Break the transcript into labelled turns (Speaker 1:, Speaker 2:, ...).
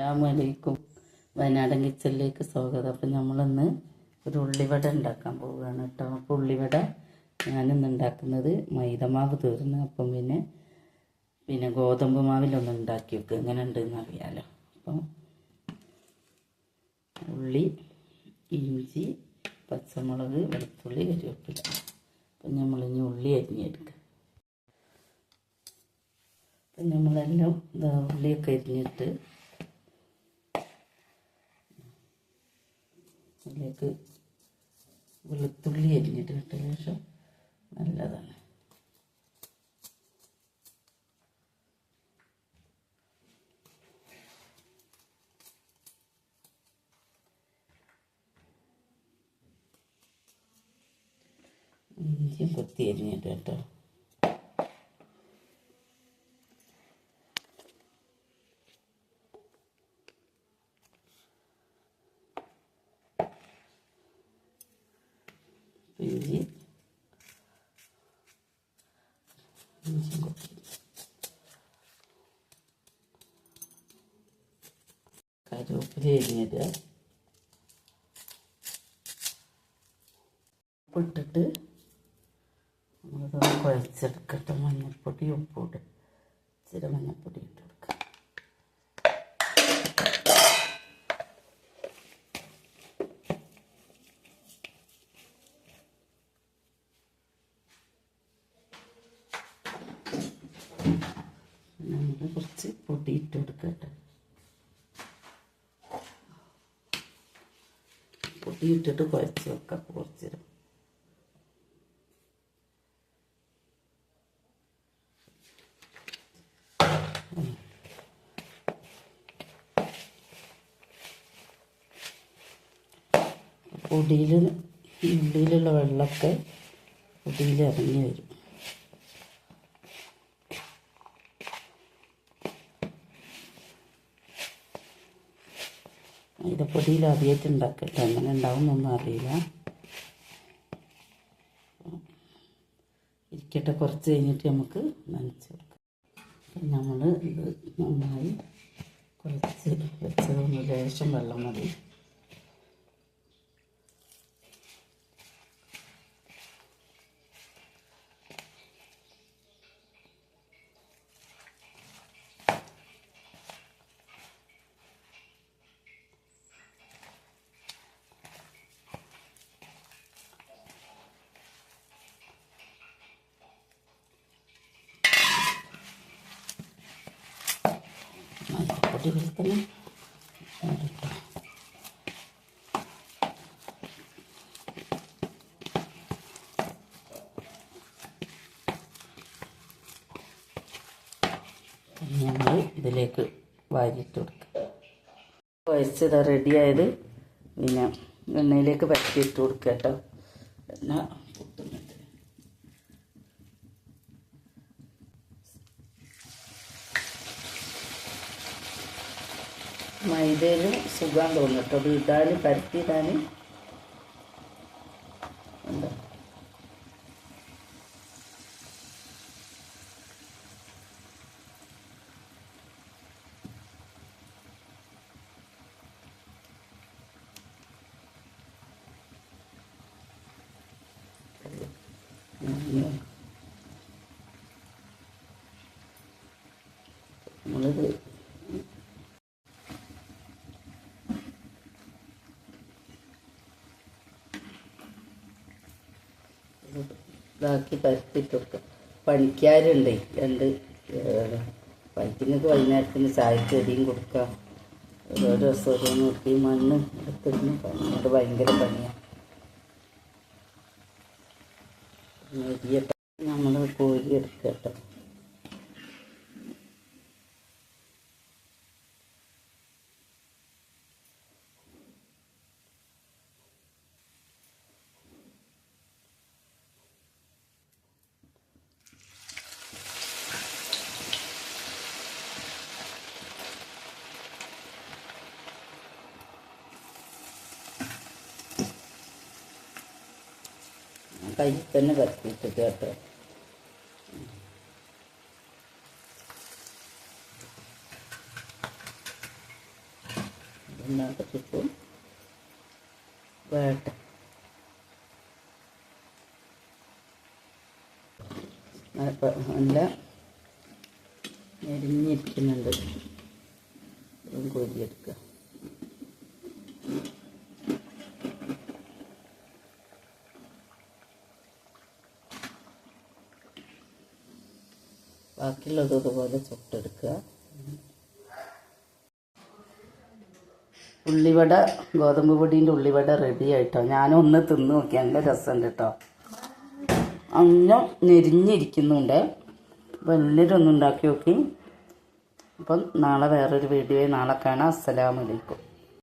Speaker 1: അസ്സലാമലൈക്കും വയനാടൻ കിച്ചണിലേക്ക് സ്വാഗതം. അപ്പം നമ്മളിന്ന് ഒരു ഉള്ളിവട ഉണ്ടാക്കാൻ പോവുകയാണ് കേട്ടോ. അപ്പോൾ ഉള്ളിവട ഞാനിന്ന് ഉണ്ടാക്കുന്നത് മൈദമാവ് തീർന്ന്. അപ്പം പിന്നെ പിന്നെ ഗോതമ്പ് മാവിലൊന്ന് ഉണ്ടാക്കി വെക്കുക എങ്ങനെ ഉണ്ടെന്ന് അറിയാലോ. അപ്പം ഉള്ളി ഇഞ്ചി പച്ചമുളക് വെളുത്തുള്ളി കരിവേപ്പില. അപ്പം നമ്മളിനി ഉള്ളി അരിഞ്ഞെടുക്കുക അപ്പം നമ്മളെല്ലാം ഉള്ളിയൊക്കെ അരിഞ്ഞിട്ട് അതിലേക്ക് വെളുത്തുള്ളി അരിഞ്ഞിട്ട് ഇട്ട ശേഷം നല്ലതാണ്. ഇഞ്ചിയും കൊത്തി അരിഞ്ഞിട്ട് കേട്ടോ. ഇഞ്ചി ഇഞ്ചി കൊത്തി കരുവേപ്പില അരിഞ്ഞിടുക ഉപ്പിട്ടിട്ട് നമ്മളിതൊന്ന് കുഴച്ചെടുക്കട്ടെ മഞ്ഞൾപ്പൊടി ഉപ്പിട്ട് ഇച്ചിരി മഞ്ഞൾപ്പൊടി ഇട്ട് കൊടുക്കുക കുറച്ച് പൊടി ഇട്ട് കേട്ടോ. പൊടി കുഴച്ച് വെക്കാം കുറച്ച് പൊടിയിൽ ഉള്ളിയിലുള്ള വെള്ളമൊക്കെ പൊടിയിൽ ഇറങ്ങി വരും. മൈദപ്പൊടിയിൽ ആദ്യമായിട്ട് ഉണ്ടാക്കട്ടെ. എങ്ങനെ ഉണ്ടാവുമെന്നൊന്നും അറിയില്ല. ഇരിക്കട്ടെ കുറച്ച് കഴിഞ്ഞിട്ട് നമുക്ക് നനച്ച് കൊടുക്കാം. നമ്മൾ ഇത് നന്നായി കുറച്ച് വെച്ചതൊന്ന് ലേശം വെള്ളം മതി. മൈദപ്പൊടി വെളുത്തന്നെ അതിട്ടോ ഇതിലേക്ക് വാരിയിട്ട് കൊടുക്കുക വരച്ചത് റെഡിയായത് പിന്നെ എണ്ണയിലേക്ക് വരച്ചിട്ട് കൊടുക്കുക കേട്ടോ. എണ്ണ മൈദയിലും സുഖം തോന്നും കേട്ടോ. അത് ഇടാൻ പരത്തിയിടാൻ നമ്മളിത് ഇതാക്കി പരത്തിട്ട് കൊടുക്കുക പണിക്കാരുണ്ട്. രണ്ട് പണിക്കുന്നൊക്കെ വൈകുന്നേരത്തിന് ചായക്ക് അടിയും കൊടുക്കാം. ഓരോ ദിവസം ഓരോന്ന് നോക്കി മണ്ണ് എടുത്തിരുന്ന് പണിയുണ്ട് ഭയങ്കര പണിയാണ് നമ്മൾ കോരി എടുക്കുക കയ്യിൽ തന്നെ പരത്തിയിട്ട് കേട്ടോ. ഉണ്ടാക്കിപ്പോൾ വേട്ടെ. അപ്പം നല്ല എരിഞ്ഞിരിക്കുന്നുണ്ട് അതും ബാക്കിയുള്ളത് ഇതുപോലെ ചുട്ടെടുക്കുക. ഉള്ളിവട ഗോതമ്പ് പൊടീന്റെ ഉള്ളിവട റെഡി ആയിട്ടോ. ഞാനൊന്ന് തിന്ന് നോക്കി. നല്ല രസമുണ്ട് കേട്ടോ. അങ്ങനെ ഞെരിഞ്ഞിരിക്കുന്നുണ്ട്. അപ്പോൾ എല്ലാവരും ഉണ്ടാക്കി നോക്കി. അപ്പം നാളെ വേറൊരു വീഡിയോ നാളെ കാണാം. അസ്സലാമലൈക്കും